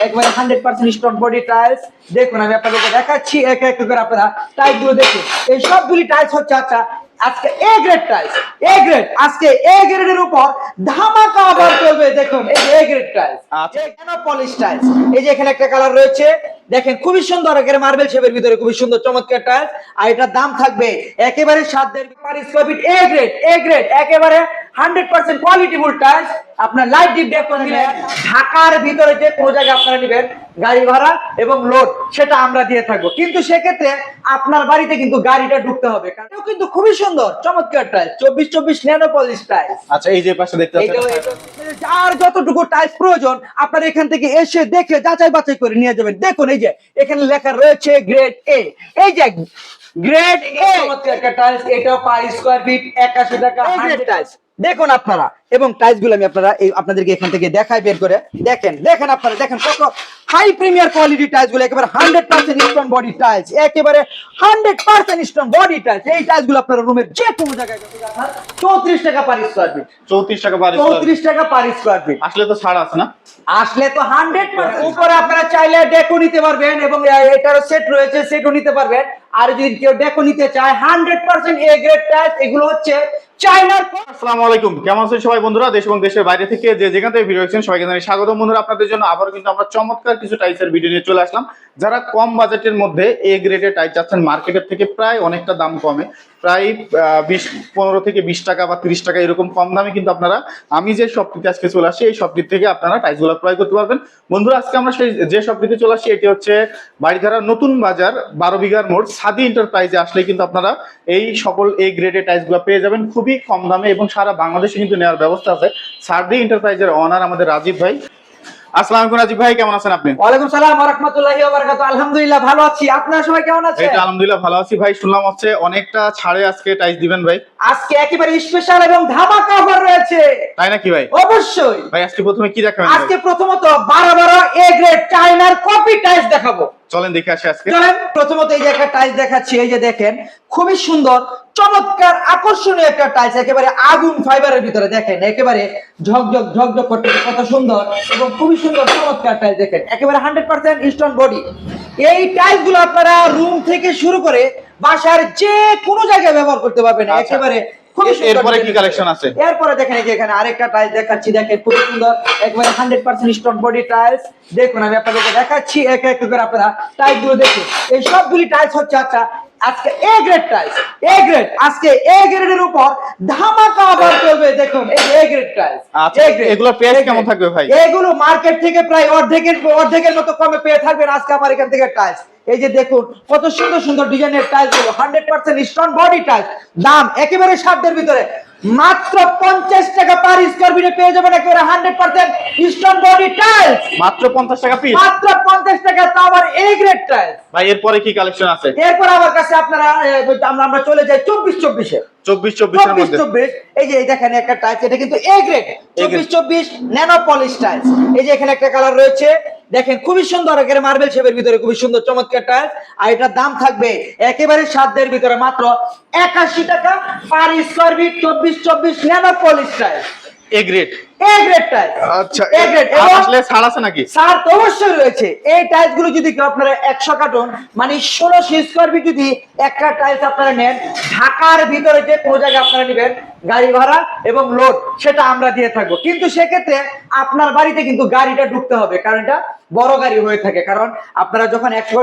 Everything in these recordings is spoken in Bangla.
একবারে hundred percent strong body tiles দেখুন আমি আপনাদেরকে দেখাচ্ছি এক এক করে আপনারা টাইলসগুলো দেখুন। এই সবগুলি টাইলস হচ্ছে আচ্ছা আজকে A grade tiles A grade আজকে এ গ্রেডের উপর ধামাকা আবার চলবে দেখুন এই এ গ্রেড টাইলস। কেন পলিশ টাইলস এই যে এখানে একটা কালার রয়েছে দেখেন খুবই সুন্দর একেবারে মার্বেল শেপের ভিতরে খুবই সুন্দর চমৎকার টাইলস আর এটার দাম থাকবে একেবারে সাধ্যের per square feet A grade A grade একেবারে হান্ড্রেড পার্সেন্ট কোয়ালিটিফুল টাইলস আপনার লাইট ডিপ ডেপ করে নিলেন ঢাকার ভিতরে যে কোনো জায়গায় আপনারা নেবেন গাড়ি ভাড়া এবং লোড সেটা আমরা দিয়ে থাকব। কিন্তু সেক্ষেত্রে আপনার বাড়িতে কিন্তু গাড়িটা ঢুকতে হবে কারণ কিন্তু খুবই সুন্দর চমৎকার টাইলস চব্বিশ চব্বিশ ন্যানো পলিশ টাইলস আচ্ছা এই যে পাশে দেখতে পাচ্ছেন যার যতটুকু টাইলস প্রয়োজন আপনার এখান থেকে এসে দেখে যাচাই বাছাই করে নিয়ে যাবেন। দেখুন এই যে এখানে লেখা রয়েছে গ্রেড এ এই যে গ্রেড এ একটা টাইলস এটা পার স্কোয়ার ফিট একাশি টাকা হান্ড্রেড টাইলস দেখুন আপনারা এবং টাইলসগুলো আমি আপনারা এই আপনাদেরকে এখান থেকে দেখাই বের করে দেখেন দেখেন আপনারা দেখেন কত হাই প্রিমিয়ার কোয়ালিটি টাইলসগুলো একেবারে hundred percent strong body tiles একেবারে hundred percent strong body tiles এই টাইলসগুলো আপনার রুমের যে কোনো জায়গায় চৌত্রিশ টাকা পার স্কোয়ার ফিট চৌত্রিশ টাকা বাড়ি চৌত্রিশ টাকা পার স্কোয়ার ফিট আসলে তো ছাড় আছে না? আসলে তো হান্ড্রেড উপরে আপনারা চাইলে ডেকো নিতে পারবেন এবং এটারও সেট রয়েছে সেটও নিতে পারবেন। আর যদি কেউ ডেকো নিতে চায় hundred percent A grade tiles এগুলো হচ্ছে আলাইকুম। কেমন সবাই বন্ধুরা? দেশ এবং দেশের বাইরে থেকে ভিডিও দেখছেন স্বাগত বন্ধুরা আপনাদের জন্য। কিন্তু আমরা চমৎকার কিছু ভিডিও নিয়ে চলে আসলাম। যারা কম বাজেটের মধ্যে এ গ্রেডের টাই চাচ্ছেন মার্কেটের থেকে প্রায় অনেকটা দাম কমে। প্রায় বিশ, পনেরো থেকে বিশ টাকা বা তিরিশ টাকা এরকম কম দামে কিন্তু আপনারা, আমি যে শপটিতে আজকে চলে আসি এই শপটির থেকে আপনারা টাইলসগুলো ক্রয় করতে পারবেন। বন্ধুরা, আজকে আমরা সেই যে শপটিতে চলে আসি এটি হচ্ছে বাড়িধারা নতুন বাজার, বারো বিঘার মোড়, সাদি এন্টারপ্রাইজে আসলে কিন্তু আপনারা এই সকল এই গ্রেডের টাইলসগুলো পেয়ে যাবেন খুবই কম দামে এবং সারা বাংলাদেশে কিন্তু নেওয়ার ব্যবস্থা আছে। সার্দি এন্টারপ্রাইজের অনার আমাদের রাজীব ভাই। আসসালামু আলাইকুম রাজীব ভাই কেমন আছেন আপনি? ওয়ালাইকুম সালাম রহমতুল্লাহি ওয়া আলহামদুলিল্লাহ ভালো আছি। আপনারা সবাই কেমন এই আছেন তো আলহামদুলিল্লাহ ভালো আছি ভাই। শুনলাম হচ্ছে অনেকটা ছাড়ে আজকে টাইস দিবেন ভাই। আজকে একেবারে স্পেশাল এবং ধামাকা অফার রয়েছে। তাই নাকি ভাই? অবশ্যই। ভাই আজকে প্রথমে কি দেখাবেন আজকে প্রথমত বারো বারো এ গ্রেড চাইনার কপি টাইস দেখাবো। চলেন দেখে আসি আজকে চলেন প্রথমত এই যে একটা টাইলস দেখাচ্ছি এই যে দেখেন খুবই সুন্দর চমৎকার আকর্ষণীয় একটা টাইলস একেবারে আগুন ফাইবারের ভিতরে দেখেন একেবারে ঝকঝক ঝকঝক করতে কত সুন্দর এবং খুবই সুন্দর চমৎকার টাইলস দেখেন একেবারে হান্ড্রেড পার্সেন্ট স্টোন বডি এই টাইলসগুলো আপনারা রুম থেকে শুরু করে বাসার যে কোনো জায়গায় ব্যবহার করতে পারবেন আচ্ছা। একেবারে এরপরে কি কালেকশন আছে? এরপরে দেখেন এই যে এখানে আরেকটা টাইলস দেখাচ্ছি দেখেন খুব সুন্দর একবারে hundred percent stock body tiles দেখুন আমি আপনাদেরকে দেখাচ্ছি এক এক করে আপনারা টাইলসগুলো দেখুন। এই সবগুলি টাইলস হচ্ছে আচ্ছা আজকে এ গ্রেড এ গ্রেড আজকে এ গ্রেডের উপর ধামাকা অফার চলবে দেখুন এই এ গ্রেড আচ্ছা, এগুলো কেমন থাকবে ভাই? এগুলো মার্কেট থেকে প্রায় অর্ধেকের অর্ধেকের মতো কমে পেয়ে থাকবেন আজকে আমার এখান থেকে টাইস এই যে দেখুন কত সুন্দর সুন্দর ডিজাইনের টাইলসগুলো hundred percent stone body tiles দাম একেবারে সাধ্যের ভিতরে। মাত্র পঞ্চাশ টাকা পার স্কোয়ার ফিটে পেয়ে যাবেন একেবারে hundred percent stone body tiles মাত্র পঞ্চাশ টাকা পিস মাত্র পঞ্চাশ টাকা তো আবার এ গ্রেড টাইলস ভাই এরপরে কি কালেকশন আছে? এরপর আমার কাছে আপনারা আমরা আমরা চলে যাই চব্বিশ চব্বিশে। চব্বিশ চব্বিশের মধ্যে। চব্বিশ। এই যে দেখেন একটা টাইলস এটা কিন্তু এ গ্রেড চব্বিশ চব্বিশ ন্যানো পলিশ টাইলস এই যে এখানে একটা কালার রয়েছে। দেখেন খুবই সুন্দর একেবারে মার্বেল শেপের ভিতরে খুবই সুন্দর চমৎকার টাইলস আর এটার দাম থাকবে একেবারে সাধ্যের ভিতরে মাত্র একাশি টাকা পার স্কোয়ার ফিট চব্বিশ চব্বিশ nano polish tiles A grade A grade tiles আচ্ছা এ গ্রেড আসলে ছাড় আছে নাকি? স্যার তো অবশ্যই রয়েছে। এই টাইলসগুলো যদি আপনারা একশো কার্টন মানে ষোলোশো স্কোয়ার ফিট যদি একটা টাইলস আপনারা নেন ঢাকার ভিতরে যে কোনো জায়গায় আপনারা নেবেন গাড়ি ভাড়া এবং লোড সেটা আমরা দিয়ে থাকব। কিন্তু সেক্ষেত্রে আপনার বাড়িতে কিন্তু গাড়িটা ঢুকতে হবে। কারণ এটা বড় গাড়ি হয়ে থাকে। কারণ আপনারা যখন একশো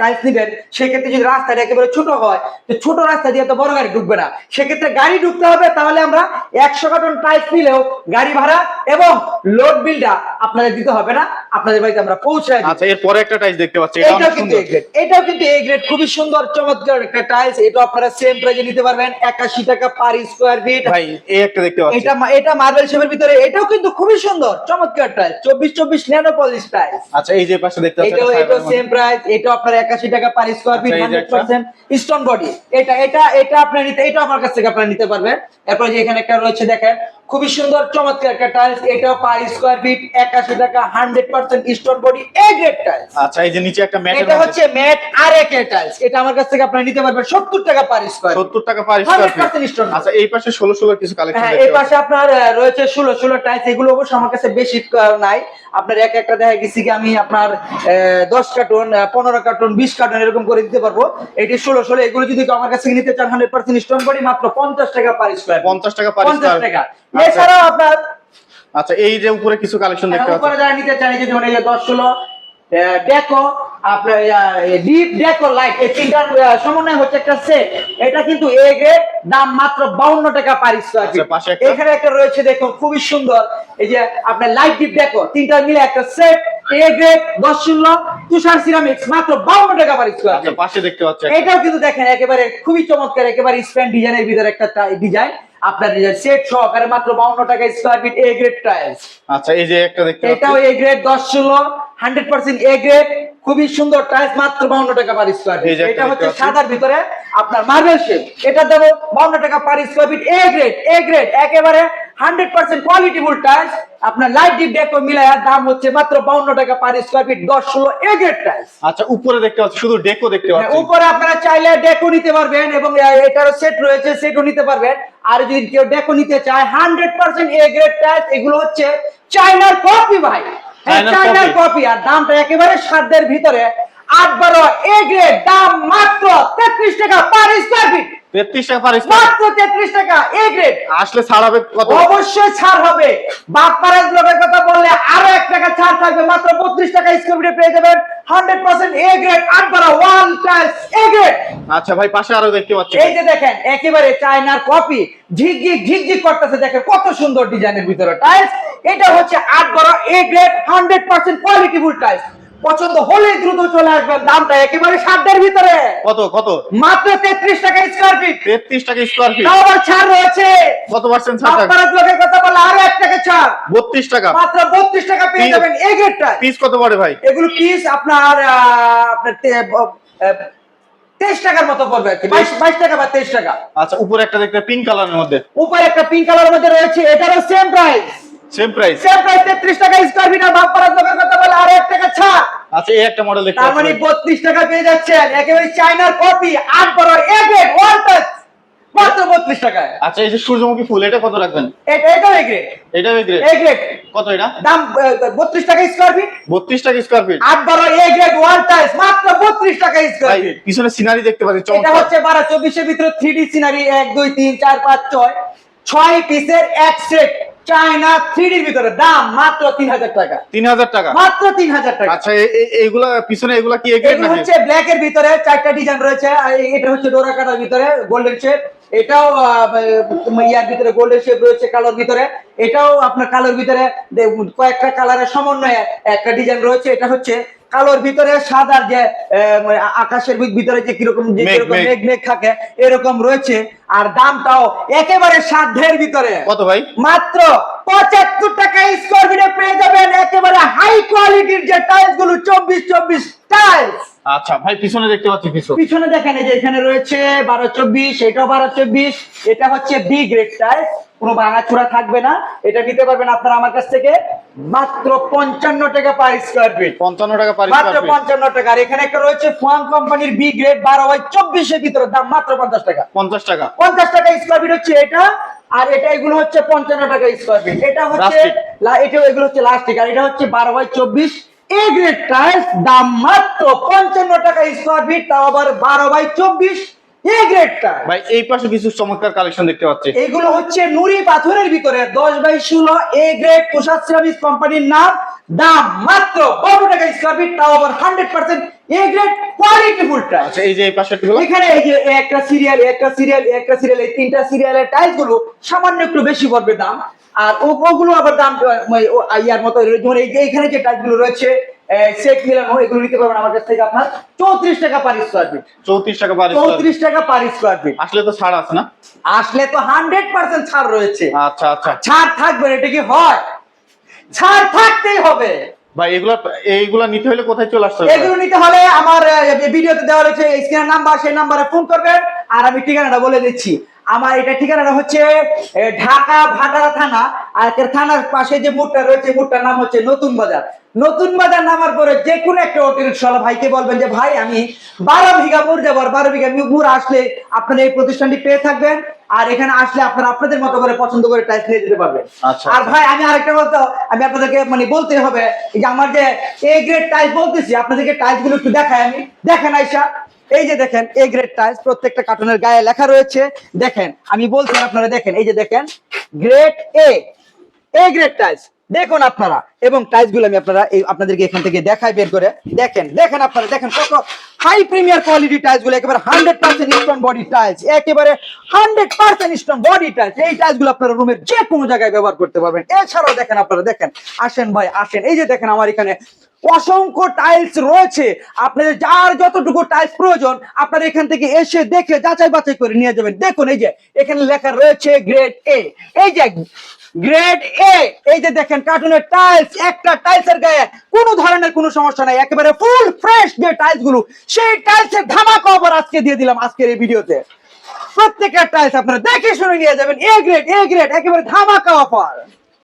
টাইলস নিবেন সেক্ষেত্রে যদি রাস্তাটা একেবারে ছোট হয় তো ছোট রাস্তা দিয়ে তো বড় গাড়ি ঢুকবে না। সেক্ষেত্রে গাড়ি ঢুকতে হবে তাহলে আমরা একশো কার্টন টাইলস নিলেও গাড়ি ভাড়া এবং লোড বিলটা আপনাদের দিতে হবে না আপনাদের বাড়িতে আমরা দিব। আচ্ছা এরপরে একটা টাইলস দেখতে পাচ্ছি এটা এটাও কিন্তু এ গ্রেড এটাও কিন্তু এ গ্রেড খুবই সুন্দর চমৎকার একটা টাইলস এটা আপনারা সেম প্রাইজে নিতে পারবেন একাশি টাকা পার স্কোয়ার ফিট ভাই এই একটা দেখতে পাচ্ছি। এটা এটা মার্বেল শেপের ভিতরে এটাও কিন্তু খুবই সুন্দর চমৎকার টাইলস চব্বিশ চব্বিশ ন্যানো পলিশ টাইলস আচ্ছা এই যে পাশে দেখতে পাচ্ছেন এটা এটা সেম প্রাইস এটা আপনার একাশি টাকা পার স্কয়ার ফিট আচ্ছা, এই যে হান্ড্রেড একটা। পার্সেন্ট স্টোন বডি এটা এটা এটা আপনার নিতে এটা আমার কাছ থেকে আপনি নিতে পারবেন। এরপর যে এখানে একটা রয়েছে দেখেন খুবই সুন্দর চমৎকার একটা টাইলস এটাও পার স্কোয়ার ফিট একাশি টাকা hundred percent stone body A grade tiles আচ্ছা এই যে নিচে একটা ম্যাটের এটা হচ্ছে ম্যাট আর এক টাইলস এটা আমার কাছ থেকে আপনারা নিতে পারবেন সত্তর টাকা পার স্কোয়ার সত্তর টাকা পার স্কোয়ার ফিট 100% stone। আচ্ছা এই পাশে ষোলো ষোলো কিছু কালেকশন হ্যাঁ এই পাশে আপনার রয়েছে ষোলো ষোলো টাইলস এগুলো অবশ্য আমার কাছে বেশি নাই। আপনার এক একটা দেখা গেছি কি আমি আপনার আহ, দশ কার্টুন আহ, পনেরো কার্টুন বিশ কার্টুন এরকম করে দিতে পারব। এটি ষোলো ষোলো এগুলো যদি আমার কাছে নিতে চান হান্ড্রেড পার্সেন্ট স্টোন করি মাত্র পঞ্চাশ টাকা পার স্কোয়ার পঞ্চাশ টাকা পার স্কোয়ার টাকা। আচ্ছা এছাড়াও আপনার আচ্ছা এই যে উপরে কিছু কালেকশন দেখতে উপরে যারা নিতে চান এই যে এই যে দশ ষোলো ডেকো আপনার ডিপ ডেকো লাইট এই তিনটার সমন্বয় হচ্ছে একটা সেট এটা কিন্তু এ গ্রেড দাম মাত্র বাউন্ন টাকা পার স্কোয়ার আচ্ছা? এখানে একটা রয়েছে দেখুন খুবই সুন্দর। এই যে আপনার লাইট ডিপ ডেকো তিনটা মিলে একটা সেট এ গ্রেড দশ শূন্য তুষার সিরামিক্স মাত্র বাউন্ন টাকা পার স্কোয়ার আচ্ছা পাশে দেখতে পাচ্ছি একটা। এটাও কিন্তু দেখেন একেবারে খুবই চমৎকার একেবারে স্প্যান ডিজাইনের ভিতরে একটা ডিজাইন আপনার সেট সহকারে মাত্র বাউন্ন টাকা square feet A grade tiles আচ্ছা এই যে একটা দেখতে এটাও এ গ্রেড দশ ষোলো হান্ড্রেড পার্সেন্ট এ গ্রেড খুবই সুন্দর টাইলস মাত্র বাউন্ন টাকা পার স্কয়ার ফিট এটা হচ্ছে সাদার ভিতরে আপনার মার্বেল শেপ এটা দেবো বাউন্ন টাকা per square feet A grade A grade একেবারে হান্ড্রেড পার্সেন্ট কোয়ালিটি টাইলস। আপনার লাইট ডিপ ডেকো মিলায়া দাম হচ্ছে মাত্র বাউন্ন টাকা পার স্কোয়ার ফিট দশ ষোলো এ টাইলস আচ্ছা উপরে দেখতে পাচ্ছি শুধু ডেকো দেখতে হ্যাঁ, পাচ্ছি। উপরে আপনারা চাইলে ডেকো নিতে পারবেন এবং এটারও সেট রয়েছে সেটও নিতে পারবেন। আর যদি কেউ ডেকো নিতে চায় hundred percent A grade tiles এগুলো হচ্ছে চাইনার কপি ভাই। হ্যাঁ, চাইনার কপি আর দামটা একেবারে সাধ্যের ভিতরে। আট বারো এ গ্রেড দাম মাত্র তেত্রিশ টাকা পার স্কোয়ার ফিট টাকা মাত্র টাকা গ্রেড আসলে কত? অবশ্যই ছাড় হবে। বাপ্পারাজ ব্লগের কথা বললে আরও এক টাকা ছাড় থাকবে মাত্র বত্রিশ টাকা স্কোয়ার ফিটে পেয়ে যাবেন। হান্ড্রেড পার্সেন্ট এ গ্রেড আট ওয়ান টাইলস এ গ্রেড আচ্ছা ভাই পাশে আরও দেখতে পাচ্ছি এই যে দেখেন একেবারে চায়নার কপি। ঝিকঝিক ঝিকঝিক করতেছে দেখেন কত সুন্দর ডিজাইনের ভিতরে টাইলস এটা হচ্ছে আট বড় A grade hundred percent quality full tiles পছন্দ হলে দ্রুত চলে আসবেন। দামটা একেবারে সাধ্যের ভিতরে। কত কত? মাত্র তেত্রিশ টাকা স্কোয়ার ফিট তেত্রিশ টাকা স্কোয়ার ফিট আবার ছাড় রয়েছে। কত পার্সেন্ট ছাড় থাকবে? লোকের কথা বলে আরও এক টাকা ছাড়। বত্রিশ টাকা। মাত্র বত্রিশ টাকা পেয়ে যাবেন এ গ্রেডটা পিস কত পড়ে ভাই? এগুলো পিস আপনার আপনার তেইশ টাকার মতো পড়বে। আর কি বাইশ বাইশ টাকা বা তেইশ টাকা। আচ্ছা উপরে একটা দেখতে পিঙ্ক কালারের মধ্যে। উপরে একটা পিঙ্ক কালার মধ্যে রয়েছে। এটারও same price same price same price তেত্রিশ টাকা স্কোয়ার ফিট আর বাপ্পারাজ লোকের কথা বলে আরও এক টাকা ছাড়। আচ্ছা এই একটা মডেল দেখতে তার মানে পাচ্ছি বত্রিশ টাকা পেয়ে যাচ্ছেন একেবারে চাইনার কপি আট বড় এ গ্রেড ওয়ান টাচ মাত্র বত্রিশ টাকায়। আচ্ছা এই যে সূর্যমুখী ফুল এটা কত রাখবেন? এটা এটাও এ এটা বিক্রি এ গ্রেড কত এটা? দাম বত্রিশ টাকা স্কোয়ার ফিট বত্রিশ টাকা স্কোয়ার ফিট আট বারো এ গ্রেড ওয়ান টাইস মাত্র বত্রিশ টাকা স্কোয়ার ফিট পিছনে সিনারি দেখতে পাচ্ছি এটা চমৎকার। হচ্ছে বারো চব্বিশের ভিতরে থ্রি ডি সিনারি এক দুই তিন চার পাঁচ ছয়। ছয় পিসের এক সেট চায়না থ্রি ডির ভিতরে দাম মাত্র তিন হাজার টাকা। তিন হাজার টাকা? মাত্র তিন হাজার টাকা। আচ্ছা এইগুলা পিছনে এগুলা কি এগুলো নাকি? হচ্ছে ব্ল্যাক এর ভিতরে চারটা ডিজাইন রয়েছে এটা হচ্ছে ডোরা কাটার ভিতরে গোল্ডেন শেপ এটাও ইয়ার ভিতরে গোল্ডেন শেপ রয়েছে কালোর ভিতরে। এটাও আপনার কালোর ভিতরে কয়েকটা কালারের সমন্বয়ে একটা ডিজাইন রয়েছে এটা হচ্ছে কালোর ভিতরে সাদার যে মানে আকাশের ভিতরে যে কীরকম যে। মেঘ মেঘ। থাকে এরকম রয়েছে। আর দামটাও একেবারে সাধ্যের ভিতরে। কত ভাই? মাত্র পঁচাত্তর টাকা স্কোয়ার ফিটে পেয়ে যাবেন একেবারে হাই কোয়ালিটির যে টাইলসগুলো চব্বিশ চব্বিশ টাইলস আচ্ছা ভাই পিছনে দেখতে পাচ্ছি কিছু। পিছনে দেখেন এই যে এখানে রয়েছে বারো চব্বিশ এটাও বারো চব্বিশ এটা হচ্ছে বি গ্রেড টাইলস কোনো ভাঙাচোরা থাকবে না। এটা নিতে পারবেন আপনারা আমার কাছ থেকে মাত্র পঞ্চান্ন টাকা পার স্কোয়ার ফিট পঞ্চান্ন টাকা পার মাত্র পঞ্চান্ন টাকা। আর এখানে একটা রয়েছে ফুয়াং কোম্পানির বি গ্রেড বারো বাই চব্বিশের ভিতরে দাম মাত্র পঞ্চাশ টাকা। পঞ্চাশ টাকা। পঞ্চাশ টাকা স্কোয়ার ফিট হচ্ছে এটা আর এটা এগুলো হচ্ছে পঞ্চান্ন টাকা স্কোয়ার ফিট এটা হচ্ছে। এটা এগুলো হচ্ছে লাস্টিক আর এটা হচ্ছে বারো বাই চব্বিশ এ গ্রেড টাইলস দাম মাত্র পঞ্চান্ন টাকা স্কোয়ার ফিট তাও আবার বারো বাই চব্বিশ এ গ্রেড টাইলস ভাই এই পাশে কিছু চমৎকার কালেকশন দেখতে পাচ্ছি। এগুলো হচ্ছে নুরি পাথরের ভিতরে দশ বাই ষোলো এ গ্রেড প্রসাদ সিরামিক্স কোম্পানির নাম। দাম মাত্র বারো টাকা স্কোয়ার ফিট তাও আবার hundred percent A grade quality full tiles আচ্ছা এই যে এই পাশে এখানে এই যে একটা সিরিয়াল একটা সিরিয়াল একটা সিরিয়াল এই তিনটা সিরিয়ালের টাইলসগুলো সামান্য একটু বেশি পড়বে দাম। আর ওগুলো আবার দাম ইয়ার মতো যেমন এই যে এখানে যে টাইলস রয়েছে সেট মিলানো এগুলো নিতে পারবেন আমার কাছ থেকে আপনার চৌত্রিশ টাকা পার স্কোয়ার ফিট চৌত্রিশ টাকা পার চৌত্রিশ টাকা পার স্কোয়ার ফিট আসলে তো ছাড় আছে না? আসলে তো হান্ড্রেড পার্সেন্ট ছাড় রয়েছে। আচ্ছা আচ্ছা। ছাড় থাকবে এটা কি হয়? ছাড় থাকতেই হবে। ভাই এগুলা এইগুলা নিতে হলে কোথায় চলে আসতে হবে? এগুলো নিতে হলে আমার ভিডিওতে দেওয়া রয়েছে স্ক্রিনের নাম্বার সেই নাম্বারে ফোন করবেন। আর আমি ঠিকানাটা বলে দিচ্ছি। আমার এটা ঠিকানাটা হচ্ছে ঢাকা ভাটারা থানা আর থানার পাশে যে মোড়টা রয়েছে মোড়টার নাম হচ্ছে নতুন বাজার। নতুন বাজার নামার পরে যে কোনো একটা অটো রিক্সাওয়ালা ভাইকে বলবেন যে ভাই আমি বারো বিঘা মোড় যাব আর বারো বিঘা মোড় আসলে আপনারা এই প্রতিষ্ঠানটি পেয়ে থাকবেন আর এখানে আসলে আপনারা আপনাদের মতো করে পছন্দ করে টাইস নিয়ে যেতে পারবেন। আচ্ছা, আর আচ্ছা। ভাই আমি আরেকটা কথা আমি আপনাদেরকে মানে বলতে হবে যে আমার যে এ গ্রেড টাইলস বলতেছি আপনাদেরকে টাইলসগুলো একটু দেখাই আমি। দেখেন আইসা এই যে দেখেন এ গ্রেড টাইলস প্রত্যেকটা কার্টুনের গায়ে লেখা রয়েছে। দেখেন, আমি বলছি আপনারা দেখেন, এই যে দেখেন grade A A grade tiles দেখুন আপনারা। এবং টাইলসগুলো আমি আপনারা এই আপনাদেরকে এখান থেকে দেখাই বের করে। দেখেন দেখেন আপনারা, দেখেন কত হাই প্রিমিয়ার কোয়ালিটি টাইলসগুলো, একেবারে hundred percent strong body tiles একেবারে hundred percent strong body tiles এই টাইলসগুলো আপনারা রুমের যে কোনো জায়গায় ব্যবহার করতে পারবেন। এছাড়াও দেখেন আপনারা, দেখেন, আসেন ভাই, আসেন। এই যে দেখেন আমার এখানে অসংখ্য টাইলস রয়েছে। আপনাদের যার যতটুকু টাইলস প্রয়োজন, আপনারা এখান থেকে এসে দেখে যাচাই বাছাই করে নিয়ে যাবেন। দেখুন, এই যে, এখানে লেখা রয়েছে গ্রেড এ এই যে গ্রেড এ এই যে দেখেন কার্টুনের টাইলস একটা টাইলসের গায়ে কোনো ধরনের কোনো সমস্যা নাই। একেবারে ফুল ফ্রেশ যে টাইলসগুলো, সেই টাইলসের ধামাকা অফার আজকে দিয়ে দিলাম আজকের এই ভিডিওতে। প্রত্যেকের টাইলস আপনারা দেখে শুনে নিয়ে যাবেন। এ গ্রেড এ গ্রেড একেবারে ধামাকা অফার